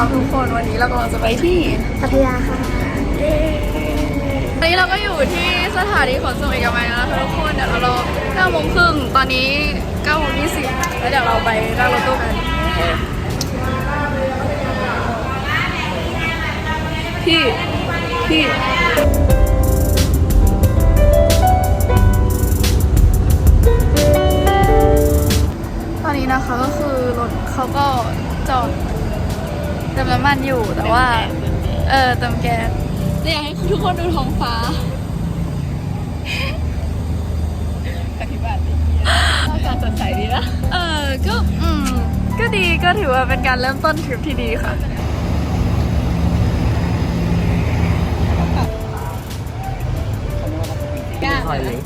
ครับทุกคนวันนี้เรากำลังจะไปที่พัทยาค่ะตอนนี้เราก็อยู่ที่สถานีขนส่งเอกมัยแล้วนะคะทุกคนเดี๋ยวเรารอ9โมงครึ่งตอนนี้9โมง20แล้วเดี๋ยวเราไปนั่งรถตู้กันพี่พี่ตอนนี้นะคะก็คือรถเขาก็จอดเติมน้ำมันอยู่แต่ว่า เออเติมแก๊สเนี่ยอยากให้ทุกคนดูท้องฟ้าปฏิบัติอากาศสดใสดีนะเออก็อืมก็ดีก็ถือว่าเป็นการเริ่มต้นทริปที่ดีค่ะซอยเล็ก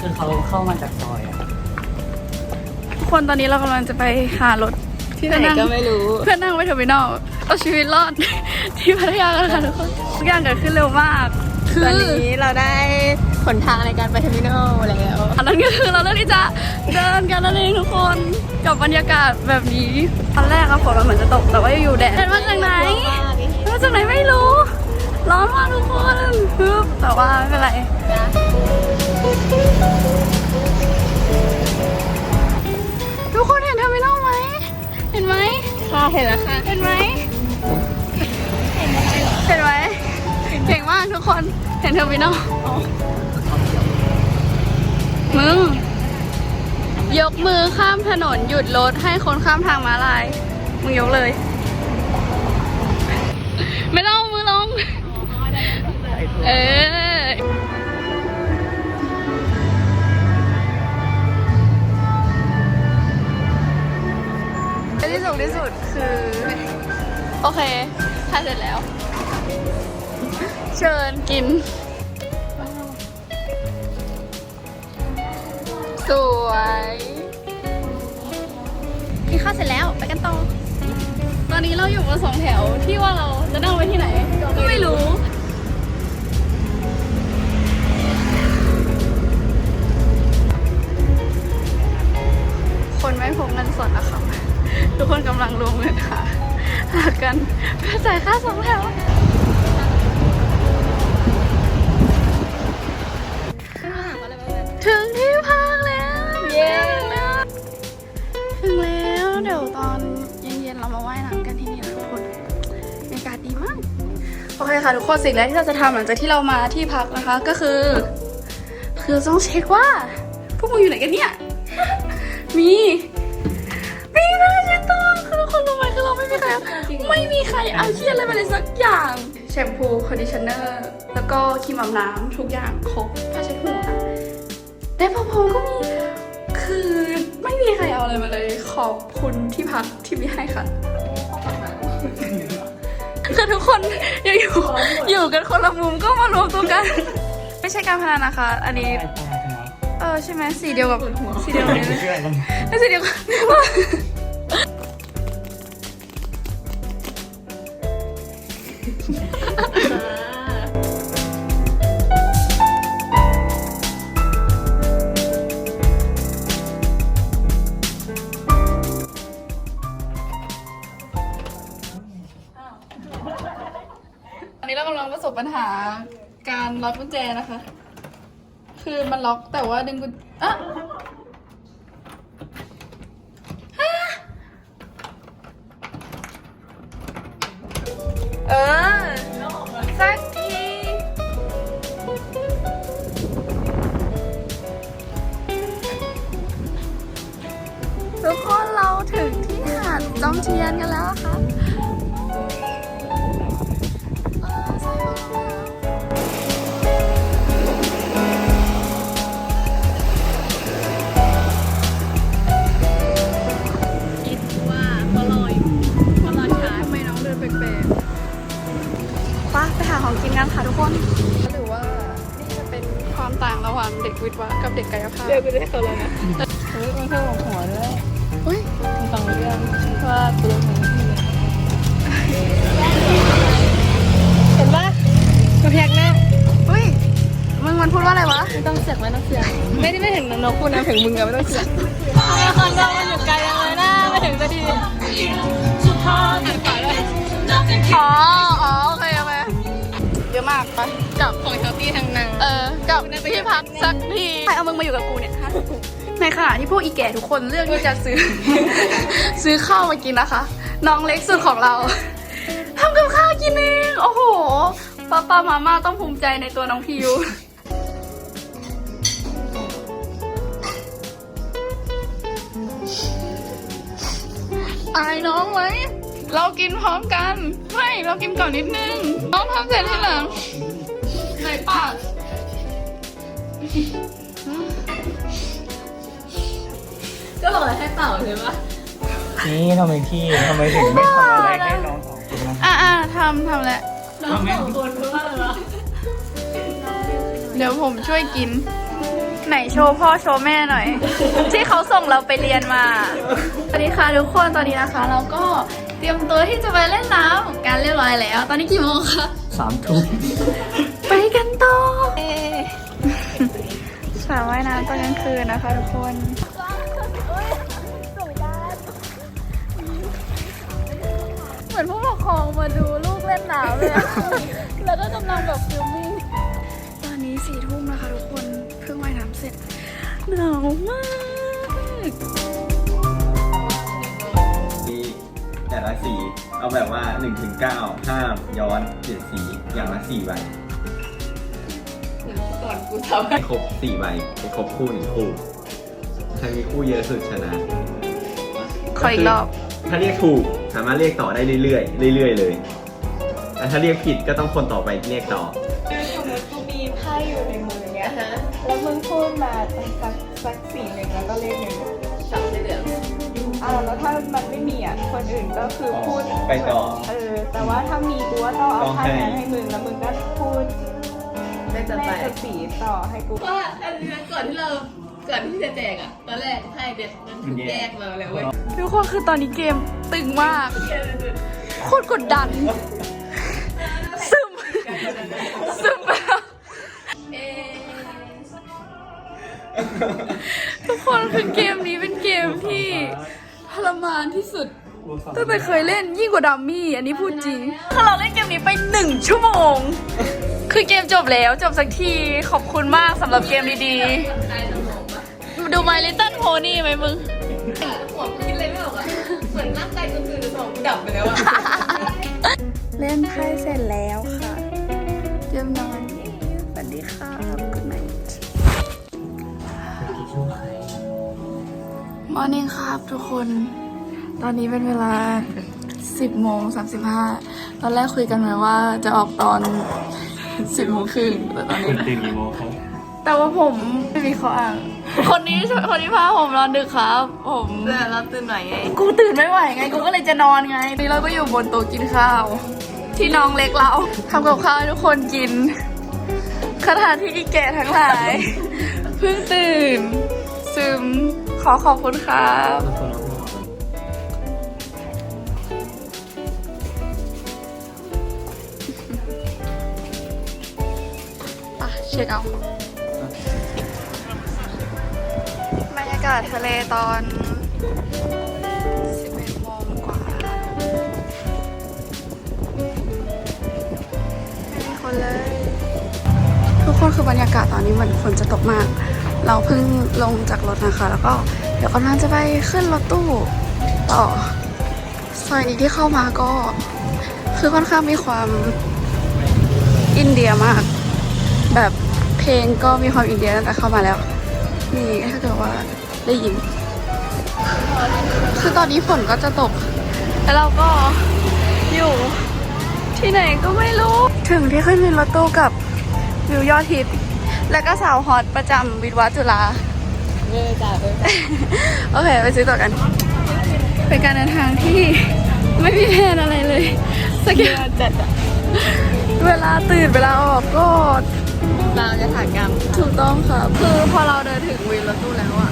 คือเขาเข้ามาจากซอยอะทุกคนตอนนี้เรากำลังจะไปหารถ ที่ไหนก็ไม่รู้ เพื่อนั่งไปเทอร์มินอลเอาชีวิตรอด ที่พัทยากันค่ะทุกคนทุกอย่างเกิดขึ้นเร็วมากคืตออนนี้เราได้หนทางในการไปเทอร์มินอลแล้วอันนั้นก็คือเราเลือกที่จะเดินกันนั่นเองทุกคนกับบรรยากาศแบบนี้ตอนแรกอะฝนมันเหมือนจะตกแต่ว่าอยู่ๆแดดแดดมาจากไหนมาจากไหนไม่รู้ ร้อนมากทุกคนฮึบแต่ว่าไม่เป็นไร เห็นแล้วค่ะ เห็นไหมเห็นไหมเก่งมากทุกคน เห็นเทอร์มินอลมึง ยกมือข้ามถนนหยุดรถให้คนข้ามทางม้าลาย มึงยกเลย ไม่ต้องมือลง เออ ที่สุดที่สุดคือ โอเคถ่ายเสร็จแล้ว เชิญกิน สวยกินข้าวเสร็จแล้วไปกันต่อ ตอนนี้เราอยู่กันสองแถวที่ว่าเราจะนั่งไปที่ไหน ก็ไม่รู้ จ่ายค่าสองแถวถึงที่พักแล้ว เย้ถึงแล้วเดี๋ยวตอนเย็นๆเรามาว่ายน้ำกันที่นี่นะทุกคนบรรยากาศดีมาก โอเคค่ะทุกคนสิ่งแรกที่เราจะทำหลังจากที่เรามาที่พักนะคะก็คือ คือต้องเช็คว่า พวกมึงอยู่ไหนกันเนี่ย มี มีผ้า ไหมคือเราไม่มีใครเอาไม่มีใครเอาเชียอะไรมาเลยสักอย่างแชมพูคอนดิชเนอร์ แล้วก็ครีมอาบน้ำทุกอย่างครบผ้าเช็ดหัวแต่พอผมก็มีคือไม่มีใครเอาอะไรมาเลย ขอบคุณที่พักที่มีให้ค่ะคือทุกคนยังอยู่อยู่กันคนละมุมก็มารวมตัวกัน ไม่ใช่การพนันนะคะ อันนี้ใช่ใช่ใช่ไหมเออใช่ไหมสีเดียวกับสีเดียวกับนี้เลยเชื่อกันไม่สีเดียวกับอัน นี้เรากำลังประสบปัญหาการล็อกกุญแจนะคะ คือมันล็อกแต่ว่าดึงกุญอะฮะเออ สักที ทุกคนเราถึงที่หาดจอมเทียนกันแล้วค่ะ ว่างเด็กวิทย์วะกับเด็กกายภาพเดี๋ยวกูจะได้เขาแล้วนะเฮ้ยมันเพิ่มหัวด้วยเฮ้ยมีฟังเรื่องว่ากูลงมือเห็นปะมาพยักหน้าเฮ้ยมึงมันพูดว่าอะไรวะไม่ต้องเสียงไม่ต้องเสียงไม่ได้ไม่ถึงน้องคุณนะถึงมึงอะไม่ต้องเสียงทำไมคอนโดมันอยู่ไกลจังเลยนะไม่ถึงสักทีอ๋ออ๋อโอเคโอ เคเยอะมากไปกับของช้อปปี้ทั้งนั้น เออกับที่พักสักทีใครเอามึงมาอยู่กับกูเนี่ยฮะในขณะที่พวกอีแก่ทุกคนเลือกที่จะซื้อ ซื้อข้าวมากินนะคะ น้องเล็กสุดของเราทำกับข้าวกินเองโอ้โหป้าป้ามาม่าต้องภูมิใจในตัวน้องพิวอายน้องไหม เรากินพร้อมกัน ไม่เรากินก่อนนิดนึงน้องทำเสร็จให้หลังไหนปากก็บอกเลยให้เป่าใช่ปะนี่ทำไมพี่ทำไมถึงไม่ทำอะไรให้น้องสองคนนะอะอะทำทำแล้วน้องสองคนเพราะว่าอะไรวะเดี๋ยวผมช่วยกิน ไหนโชว์พ่อโชว์แม่หน่อย ที่เขาส่งเราไปเรียนมา สวัสดีค่ะทุกคนตอนนี้นะคะ เราก็เต รียมตัวที่จะไปเล่นน้ำกันเรียบร้อยแล้ว ตอนนี้กี่โมงคะสามทุ่มไปกันต่อสระว่ายน้ำตอนกลางคืนนะคะทุกคนเหมือนผู้ปกครองมาดูลูกเล่นน้ำเลยอะแล้วก็กำลังแบบฟิลมิ่งตอนนี้สี่ทุ่มนะคะทุกคนเพิ่งว่ายน้ำเสร็จหนาวมาก ละสี เอาแบบว่า1ถึง9ห้ามย้อนเปลี่ยนสีอย่างละ4ใบก่อนกูทำให้ครบ4ใบให้ครบคู่หนึ่งคู่ใครมีคู่เยอะสุดชนะขออีกรอบ ถ้าเรียกถูกสามารถเรียกต่อได้เรื่อยๆเรื่อยๆเลยแต่ถ้าเรียกผิดก็ต้องคนต่อไปเรียกต่อะแล้วมึงพูดมาสักสักสีหนึ่งแล้วก็เลขหนึ่งจับได้เหลืองอ่าแล้วถ้ามันไม่มีอะคนอื่นก็คือพูดไปต่อ เออ แต่ว่าถ้ามีกูก็ต้องเอาต้องไพ่ให้นั้นให้มึงแล้วมึงก็พูดไม่จะเลไปขกับสีต่อให้กูว่าอันนี้ก่อนที่เราก่อนที่จะแจกอะตอนแรกไพ่เด็ดมันถูกแยกมาแล้วเว้ยทุกคนคือตอนนี้เกมตึงมากโคตรกดดันซึมซึมแล้ว ทุกคนคือเกมนี้เป็นเกมที่ทรมานที่สุดตั้งแต่เคยเล่นยิ่งกว่าดัมมี่ อันนี้พูดจริงคือเราเล่นเกมนี้ไปหนึ่งชั่วโมง คือเกมจบแล้วจบสักทีขอบคุณมากสำหรับเกมดีได้สมองปะๆดู My Little Pony ไหมมึงหัวคิดอะไรไม่ออกอะเหมือนร่างกายจนตื่นสมองกูดับไปแล้วอะเล่นไพ่เสร็จแล้วค่ะเยี่ยมนอน มอร์นิ่งครับทุกคน ตอนนี้เป็นเวลา 10โมง35 ตอนแรกคุยกันไว้ว่าจะออกตอน 10โมงครึ่งแต่ตอนนี้ คุณตื่นกี่โมงครับแต่ว่าผมไม่มีข้ออ้าง คนนี้คนที่พาผมนอนดึกครับ ผมแต่เราตื่นหน่อยไง กูตื่นไม่ไหวไง กูก็เลยจะนอนไงนี่เราก็อยู่บนโต๊ะกินข้าว ที่น้องเล็กเราทำกับข้าวให้ทุกคนกินขณะที่อีแก่ทั้งหลาย เพิ่งตื่น ซึม ขอขอบคุณครับไปเช็คเอาบรรยากาศทะเลตอน11โมงกว่าไม่มีคนเลย ทุกคนคือบรรยากาศตอนนี้เหมือนฝนจะตกมาก เราเพิ่งลงจากรถนะคะ แล้วก็ ดี๋ยวกำลังจะไปขึ้นรถตู้ต่อซอยนี้ที่เข้ามาก็ คือค่อนข้างมีความอินเดียมาก แบบเพลงก็มีความอินเดียตั้งแต่เข้ามาแล้วนี่ถ้าเกิดว่าได้ยิน คือตอนนี้ฝนก็จะตก แล้วเราก็อยู่ที่ไหนก็ไม่รู้ ถึงที่ขึ้นวินรถตู้กับวิวยอดฮิต แล้วก็สาวฮอตประจำวิทวัจุฬา ออจ้าเออโอเคไปซื้อต่อกัน เป็นการเดินทางที่ไม่มีแผนอะไรเลยสักอย่างจัดอะเวลาตื่นเวลาออกก็เราจะถ่ายกรรมถูกต้องค่ะ คือพอเราเดินถึงวินรถตู้แล้วอะ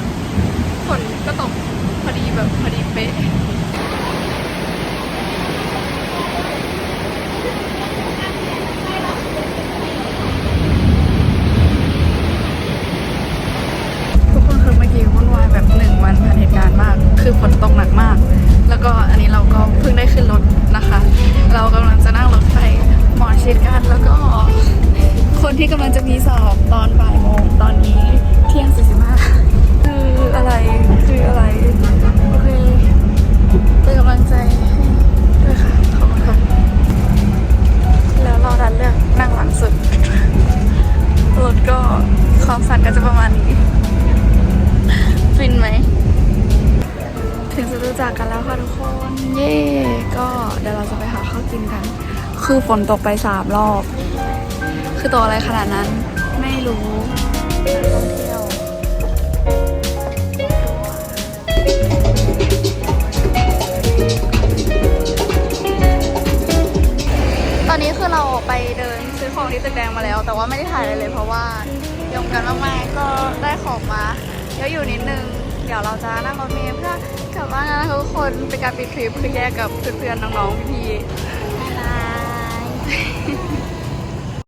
ที่กำลังจะมีสอบตอนบ่ายโมงตอนนี้เที่ยงสี่สิบห้าคืออะไรคืออะไรโอเคเป็นกำลังใจให้ด้วยค่ะขอบคุณค่ะแล้วเราดันเลือกนั่งหลังสุดรถก็ความฝันก็จะประมาณนี้ฟินไหมถึงจะรู้จักกันแล้วค่ะทุกคน เย่ก็เดี๋ยวเราจะไปหาข้าวกินกัน คือฝนตกไปสามรอบ คือตัวอะไรขนาดนั้น ไม่รู้นักท่องเที่ยวตอนนี้คือเราไปเดินซื้อของที่ตึกแดงมาแล้ว แต่ว่าไม่ได้ถ่ายอะไรเลย เพราะว่ายงกันมากๆก็ได้ของมาเยอะอยู่นิดนึง เดี๋ยวเราจะนั่งรถเมล์เพื่อกลับบ้านนนะคะทุกคนเป็นการปิดทริปคือแยกกับเพื่อนๆน้องๆพี่ๆ